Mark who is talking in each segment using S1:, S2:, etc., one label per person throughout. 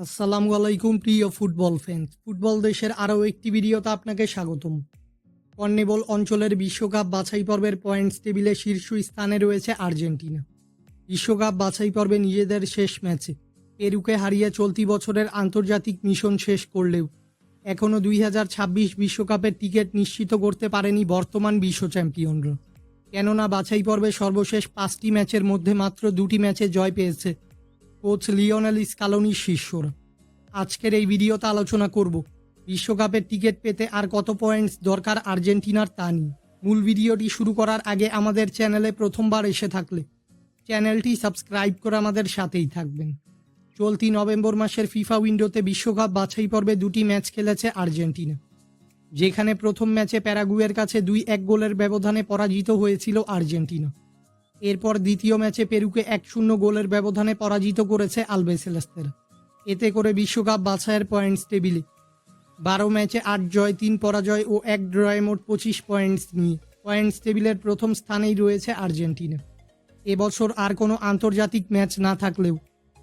S1: আসসালামু আলাইকুম, প্রিয় ফুটবল ফ্যান্স ফুটবল দেশের আরও একটি ভিডিওতে আপনাকে স্বাগতম। কর্নেবল অঞ্চলের বিশ্বকাপ বাছাই পর্বের পয়েন্টস টেবিলে শীর্ষ স্থানে রয়েছে আর্জেন্টিনা। বিশ্বকাপ বাছাই পর্বে নিজেদের শেষ ম্যাচে পেরুকে হারিয়ে চলতি বছরের আন্তর্জাতিক মিশন শেষ করলেও এখনও দুই বিশ্বকাপের টিকিট নিশ্চিত করতে পারেনি বর্তমান বিশ্ব চ্যাম্পিয়নরা কেননা বাছাই পর্বে সর্বশেষ পাঁচটি ম্যাচের মধ্যে মাত্র দুটি ম্যাচে জয় পেয়েছে কোচ লিওনেল স্কালোনির শিষ্যরা। আজকের এই ভিডিওতে আলোচনা করব বিশ্বকাপের টিকিট পেতে আর কত পয়েন্টস দরকার আর্জেন্টিনার তা নিয়ে। মূল ভিডিওটি শুরু করার আগে আমাদের চ্যানেলে প্রথমবার এসে থাকলে চ্যানেলটি সাবস্ক্রাইব করে আমাদের সাথেই থাকবেন। চলতি নভেম্বর মাসের ফিফা উইন্ডোতে বিশ্বকাপ বাছাই পর্বে দুটি ম্যাচ খেলেছে আর্জেন্টিনা, যেখানে প্রথম ম্যাচে প্যারাগুয়ের কাছে দুই এক গোলের ব্যবধানে পরাজিত হয়েছিল আর্জেন্টিনা। এরপর দ্বিতীয় ম্যাচে পেরুকে এক শূন্য গোলের ব্যবধানে পরাজিত করেছে আলবেসেলেস্তেরা এতে করে বিশ্বকাপ বাছাইয়ের পয়েন্টস টেবিলে বারো ম্যাচে আট জয়, তিন পরাজয় ও এক ড্রয়ে মোট পঁচিশ পয়েন্টস নিয়ে। পয়েন্টস টেবিলের প্রথম স্থানেই রয়েছে আর্জেন্টিনা। এবছর আর কোনো আন্তর্জাতিক ম্যাচ না থাকলেও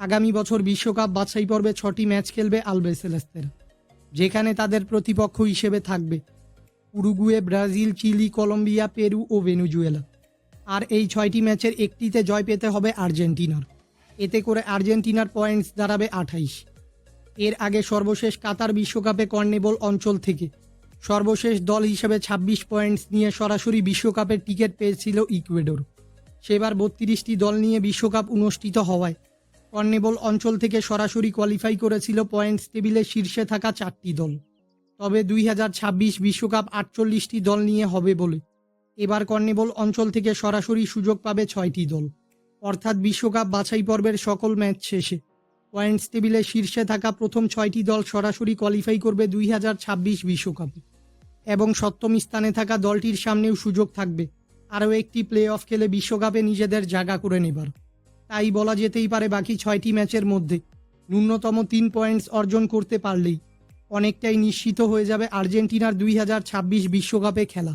S1: আগামী বছর বিশ্বকাপ বাছাই পর্বে ছটি ম্যাচ খেলবে আলবেসেলেস্তেরা যেখানে তাদের প্রতিপক্ষ হিসেবে থাকবে Uruguay, Brazil, Chile, Colombia, Peru ও ভেনুজুয়েলা। আর এই ছয়টি ম্যাচের একটিতে জয় পেতে হবে আর্জেন্টিনার। এতে করে আর্জেন্টিনার পয়েন্টস দাঁড়াবে আঠাইশ। এর আগে সর্বশেষ কাতার বিশ্বকাপে কর্নেবল অঞ্চল থেকে সর্বশেষ দল হিসেবে ২৬ পয়েন্টস নিয়ে সরাসরি বিশ্বকাপের টিকিট পেয়েছিল ইকুয়েডর। সেবার বত্রিশটি দল নিয়ে বিশ্বকাপ অনুষ্ঠিত হওয়ায় কর্নেবল অঞ্চল থেকে সরাসরি কোয়ালিফাই করেছিল পয়েন্টস টেবিলে শীর্ষে থাকা চারটি দল। তবে দুই বিশ্বকাপ আটচল্লিশটি দল নিয়ে হবে বলে এবার কর্নেবল অঞ্চল থেকে সরাসরি সুযোগ পাবে ছয়টি দল। অর্থাৎ বিশ্বকাপ বাছাই পর্বের সকল ম্যাচ শেষে। পয়েন্টস টেবিলে শীর্ষে থাকা প্রথম ছয়টি দল সরাসরি কোয়ালিফাই করবে দুই হাজার ছাব্বিশ বিশ্বকাপে। এবং সপ্তম স্থানে থাকা দলটির সামনেও সুযোগ থাকবে। আরও একটি প্লে অফ খেলে বিশ্বকাপে নিজেদের জায়গা করে নেবার। তাই বলা যেতেই পারে বাকি ছয়টি ম্যাচের মধ্যে ন্যূনতম তিন পয়েন্টস অর্জন করতে পারলেই অনেকটাই নিশ্চিত হয়ে যাবে আর্জেন্টিনার দুই হাজার ছাব্বিশ বিশ্বকাপে খেলা।